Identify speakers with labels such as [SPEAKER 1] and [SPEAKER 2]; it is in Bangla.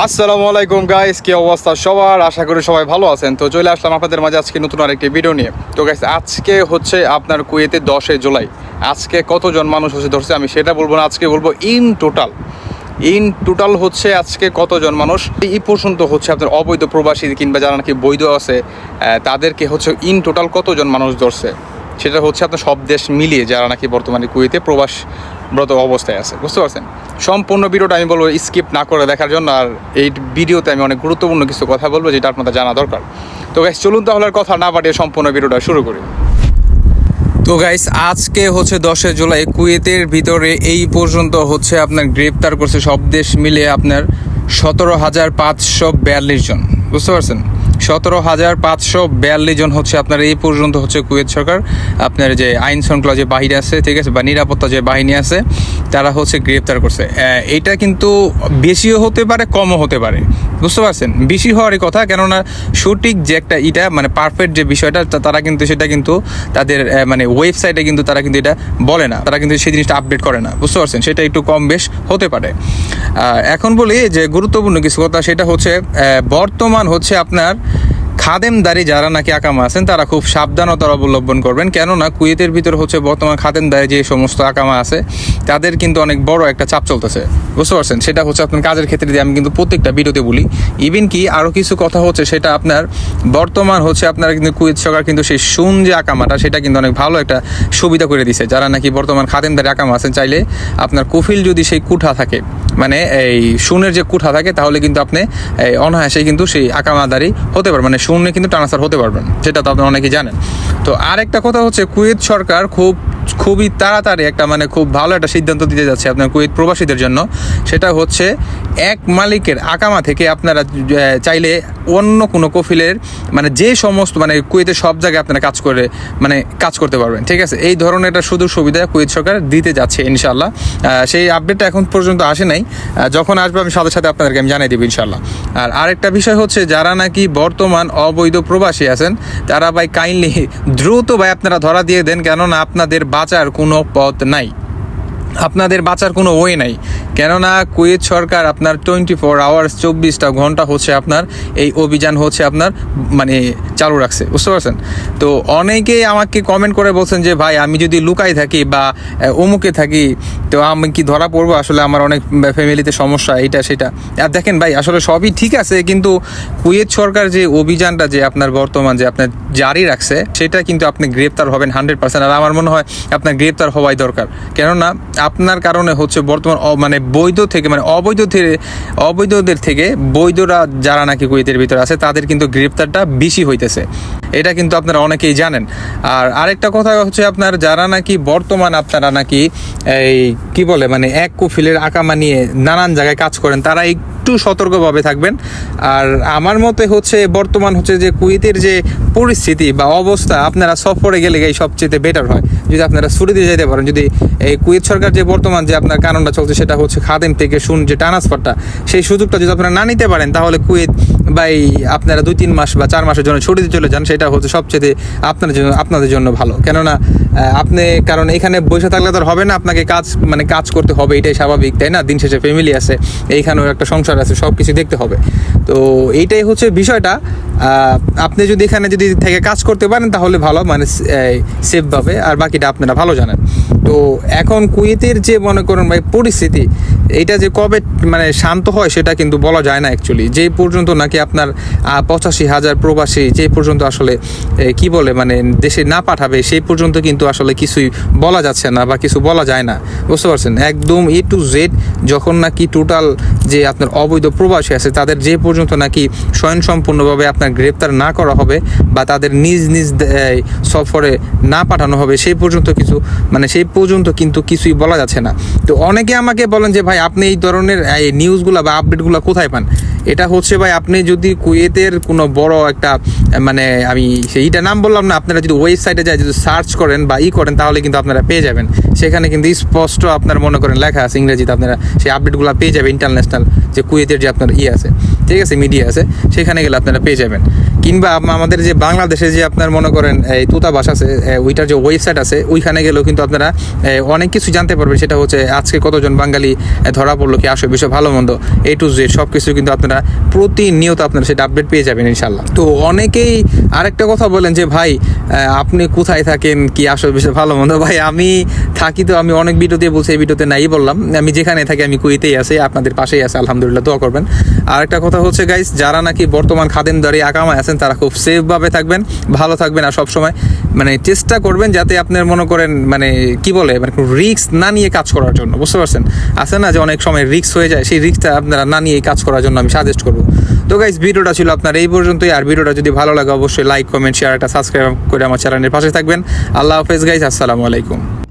[SPEAKER 1] আসসালামু আলাইকুম গাইস কি অবস্থা সবার? আশা করি সবাই ভালো আছেন। তো চলে আসলাম আপনাদের মাঝে আজকে নতুন আরেকটি ভিডিও নিয়ে। তো গাইস আজকে হচ্ছে আপনার কুয়েতে দশে জুলাই। আজকে কতজন মানুষ হচ্ছে ধরছে আমি সেটা বলব না, আজকে বলব ইন টোটাল ইন টোটাল হচ্ছে আজকে কতজন মানুষ? এই পর্যন্ত হচ্ছে আপনার অবৈধ প্রবাসী কিংবা যারা নাকি বৈধ আছে তাদেরকে হচ্ছে ইন টোটাল কতজন মানুষ ধরছে? সেটা হচ্ছে আপনার সব দেশ মিলিয়ে যারা নাকি বর্তমানে কুয়েতে প্রবাসরত অবস্থায় আছে, বুঝতে পারছেন? সম্পূর্ণ ভিডিওটা আমি বলব স্কিপ না করে দেখার জন্য, আর এই ভিডিওতে আমি অনেক গুরুত্বপূর্ণ কিছু কথা বলব যেটা আপনাদের জানা দরকার। তো গাইস চলুন তাহলে কথা না পাঠিয়ে সম্পূর্ণ ভিডিওটা শুরু করি। তো গাইস আজকে হচ্ছে দশে জুলাই, কুয়েতের ভিতরে এই পর্যন্ত হচ্ছে আপনার গ্রেপ্তার করছে সব দেশ মিলে আপনার সতেরো হাজার পাঁচশো বিয়াল্লিশ জন, বুঝতে পারছেন? সতেরো হাজার পাঁচশো বিয়াল্লিশ জন হচ্ছে আপনার এই পর্যন্ত হচ্ছে কুয়েত সরকার। আপনার যে আইন শৃঙ্খলা যে বাহিনী আছে, ঠিক আছে, বা নিরাপত্তা যে বাহিনী আছে, তারা হচ্ছে গ্রেপ্তার করছে। এটা কিন্তু বেশিও হতে পারে, কমও হতে পারে। বুঝতে পারছেন? বেশি হওয়ারই কথা, কেননা সঠিক যে একটা এটা মানে পারফেক্ট যে বিষয়টা তারা কিন্তু সেটা কিন্তু তাদের মানে ওয়েবসাইটে কিন্তু তারা কিন্তু এটা বলে না। তারা কিন্তু সেই জিনিসটা আপডেট করে না। বুঝতে পারছেন? সেটা একটু কম বেশ হতে পারে। এখন বলি যে গুরুত্বপূর্ণ কিছু কথা, সেটা হচ্ছে বর্তমান হচ্ছে আপনার খাদেমদারি যারা নাকি আকামা আছেন, তারা খুব সাবধানতা অবলম্বন করবেন। কেননা কুয়েতের ভিতর হচ্ছে বর্তমান খাদেমদারি যে সমস্ত আকামা আছে, তাদের কিন্তু অনেক বড় একটা চাপ চলতেছে। বুঝতে পারছেন? সেটা হচ্ছে আপনার কাজের ক্ষেত্রে দিয়ে আমি কিন্তু প্রত্যেকটা ভিডিওতে বলি। ইভেন কি আরও কিছু কথা হচ্ছে, সেটা আপনার বর্তমান হচ্ছে আপনার কিন্তু কুয়েত সরকার কিন্তু সেই সুন যে আকামাটা, সেটা কিন্তু অনেক ভালো একটা সুবিধা করে দিছে। যারা নাকি বর্তমান খাদেমদারি আকামা আছেন, চাইলে আপনার কুফিল যদি সেই কুঠা থাকে মানে এই সুনের যে কুঠা থাকে, তাহলে কিন্তু আপনি অনায়াসে কিন্তু সেই আকামাদারি হতে পারবেন মানে শূন্যে কিন্তু ট্রান্সফার হতে পারবেন, সেটা তো আপনি অনেকেই জানেন। তো আরেকটা কথা হচ্ছে, কুয়েত সরকার খুব খুবই তাড়াতাড়ি একটা মানে খুব ভালো একটা সিদ্ধান্ত দিতে যাচ্ছে আপনার কুয়েত প্রবাসীদের জন্য। সেটা হচ্ছে এক মালিকের আকামা থেকে আপনারা চাইলে অন্য কোনো কফিলের মানে যে সমস্ত মানে কুয়েতে সব জায়গায় আপনারা কাজ করে মানে কাজ করতে পারবেন, ঠিক আছে? এই ধরনের একটা সুযোগ সুবিধা কুয়েত সরকার দিতে যাচ্ছে ইনশাল্লাহ সেই আপডেটটা এখন পর্যন্ত আসে নাই। যখন আসবে আমি সাথে সাথে আপনাদেরকে আমি জানিয়ে দেবো ইনশাল্লাহ আর আরেকটা বিষয় হচ্ছে, যারা নাকি বর্তমান অবৈধ প্রবাসী আছেন, তারা ভাই কাইন্ডলি দ্রুত ভাই আপনারা ধরা দিয়ে দেন, কেননা আপনাদের বাঁচার কোনো পথ নাই। আপনাদের বাঁচার কোনো ওয়ে নাই। কেননা কুয়েত সরকার আপনার টোয়েন্টি ফোর আওয়ার্স চব্বিশটা ঘণ্টা হচ্ছে আপনার, এই অভিযান হচ্ছে আপনার মানে চালু রাখছে। বুঝতে পারছেন? তো অনেকেই আমাকে কমেন্ট করে বলছেন যে, ভাই, আমি যদি লুকাই থাকি বা অমুকে থাকি, তো আমি কি ধরা পড়ব? আসলে আমার অনেক ফ্যামিলিতে সমস্যা এটা সেটা। আর দেখেন ভাই, আসলে সবই ঠিক আছে, কিন্তু কুয়েত সরকার যে অভিযানটা যে আপনার বর্তমান যে আপনার জারি রাখছে, সেটা কিন্তু আপনি গ্রেপ্তার হবেন হান্ড্রেড পার্সেন্ট আর আমার মনে হয় আপনার গ্রেপ্তার হওয়াই দরকার। কেননা আপনার কারণে হচ্ছে বর্তমান মানে বৈধ থেকে মানে অবৈধ থেকে, অবৈধদের থেকে বৈধরা যারা নাকি কুয়েতের ভিতরে আছে, তাদের কিন্তু গ্রেপ্তারটা বেশি হইতেছে। এটা কিন্তু আপনারা অনেকেই জানেন। আর আরেকটা কথা হচ্ছে আপনার যারা নাকি বর্তমান আপনারা নাকি এই কি বলে মানে এক কুফিলের আকামা নিয়ে নানান জায়গায় কাজ করেন তারা একটু সতর্কভাবে থাকবেন। আর আমার মতে হচ্ছে বর্তমান হচ্ছে যে কুয়েতের যে পরিস্থিতি বা অবস্থা, আপনারা সফরে গেলে এই সবচেয়ে বেটার হয়। যদি আপনারা ছুটিতে যেতে পারেন, যদি এই কুয়েত সরকার যে বর্তমান যে আপনার কারণটা চলছে, সেটা হচ্ছে খাদেম থেকে শুন যে ট্রান্সফারটা সেই সুযোগটা যদি আপনারা না নিতে পারেন, তাহলে কুয়েত বা এই আপনারা দুই তিন মাস বা চার মাসের জন্য ছুটিতে চলে যান, সেটা হচ্ছে সবচেয়ে আপনাদের জন্য আপনাদের জন্য ভালো। কেননা আপনি, কারণ এখানে বসে থাকলে তো হবে না, আপনাকে কাজ মানে কাজ করতে হবে, এটাই স্বাভাবিক, তাই না? দিন শেষে ফ্যামিলি আছে, এইখানেও একটা সংসার আছে সব কিছু দেখতে হবে। তো এইটাই হচ্ছে বিষয়টা। আপনি যদি এখানে যদি থেকে কাজ করতে পারেন, তাহলে ভালো মানে সেফভাবে। আর বাকিটা আপনারা ভালো জানেন। তো এখন কুয়েতের যে, মনে করেন ভাই, পরিস্থিতি, এটা যে কবে মানে শান্ত হয়, সেটা কিন্তু বলা যায় না অ্যাকচুয়ালি যে পর্যন্ত নাকি আপনার পঁচাশি হাজার প্রবাসী, যে পর্যন্ত আসলে কি বলে মানে দেশে না পাঠাবে, সেই পর্যন্ত কিন্তু আসলে কিছুই বলা যাচ্ছে না বা কিছু বলা যায় না। বুঝতে পারছেন? একদম এ টু জেড যখন নাকি টোটাল যে আপনার অবৈধ প্রবাসী আছে, তাদের যে পর্যন্ত নাকি স্বয়ংসম্পূর্ণভাবে আপনার গ্রেপ্তার না করা হবে বা তাদের নিজ নিজ সফরে না পাঠানো হবে, সেই পর্যন্ত কিছু মানে সেই পর্যন্ত কিন্তু কিছুই বলা যাচ্ছে না। তো অনেকে আমাকে বলেন যে, ভাই, আপনি এই ধরনের, এই নিউজগুলো বা আপডেটগুলো কোথায় পান?
[SPEAKER 2] এটা হচ্ছে ভাই, আপনি যদি কুয়েতের কোনো বড় একটা মানে আমি সেইটা নাম বললাম না, আপনারা যদি ওয়েবসাইটে যায়, যদি সার্চ করেন বা ই করেন, তাহলে কিন্তু আপনারা পেয়ে যাবেন। সেখানে কিন্তু স্পষ্ট আপনার মনে করেন লেখা আছে, ইংরেজিতে আপনারা সেই আপডেটগুলো পেয়ে যাবেন, ইন্টারন্যাশনাল যে কুয়েতের যে আপনার ই আছে, ঠিক আছে, মিডিয়া আছে, সেখানে গেলে আপনারা পেয়ে যাবেন। কিংবা আমাদের যে বাংলাদেশে যে আপনার মনে করেন, এই তুতাবাস আছে ওইটার যে ওয়েবসাইট আছে, ওইখানে গেলেও কিন্তু আপনারা অনেক কিছু জানতে পারবেন। সেটা হচ্ছে আজকে কতজন বাঙালি ধরা পড়ল কি আসে, বিষয় ভালো মন্দ, এ টু জেড সব কিছু কিন্তু আপনারা প্রতিনিয়ত আপনারা সেটা আপডেট পেয়ে যাবেন ইনশাল্লাহ তো অনেকেই আরেকটা কথা বলেন যে, ভাই আপনি কোথায় থাকেন? কি আসল ভালো মন্দ। ভাই, আমি থাকি তো, আমি অনেক ভিডিওতে বলছি, এই ভিডিওতে নাই বললাম। আমি যেখানে থাকি, আমি কুইতেই আছি, আপনাদের পাশেই আছে, আলহামদুলিল্লাহ, দোয়া করবেন। আর একটা কথা হচ্ছে গাইস যারা নাকি বর্তমান খাদেমদারি আকামায় আছেন, তারা খুব সেফভাবে থাকবেন, ভালো থাকবেন আর সবসময় মানে চেষ্টা করবেন যাতে আপনার মনে করেন মানে কি বলে মানে রিক্স না নিয়ে কাজ করার জন্য। বুঝতে পারছেন? আছে না যে, অনেক সময় রিক্স হয়ে যায়, সেই রিস্কটা আপনারা না নিয়ে কাজ করার জন্য আমি সাজেস্ট করব। তো গাইজ ভিডিওটা ছিল আপনার এই পর্যন্তই। আর ভিডিওটা যদি ভালো লাগে, অবশ্যই লাইক কমেন্ট শেয়ার একটা সাবস্ক্রাইব করে আমার চ্যানেলের পাশে থাকবেন। আল্লাহ হাফেজ গাইজ আসসালামু আলাইকুম।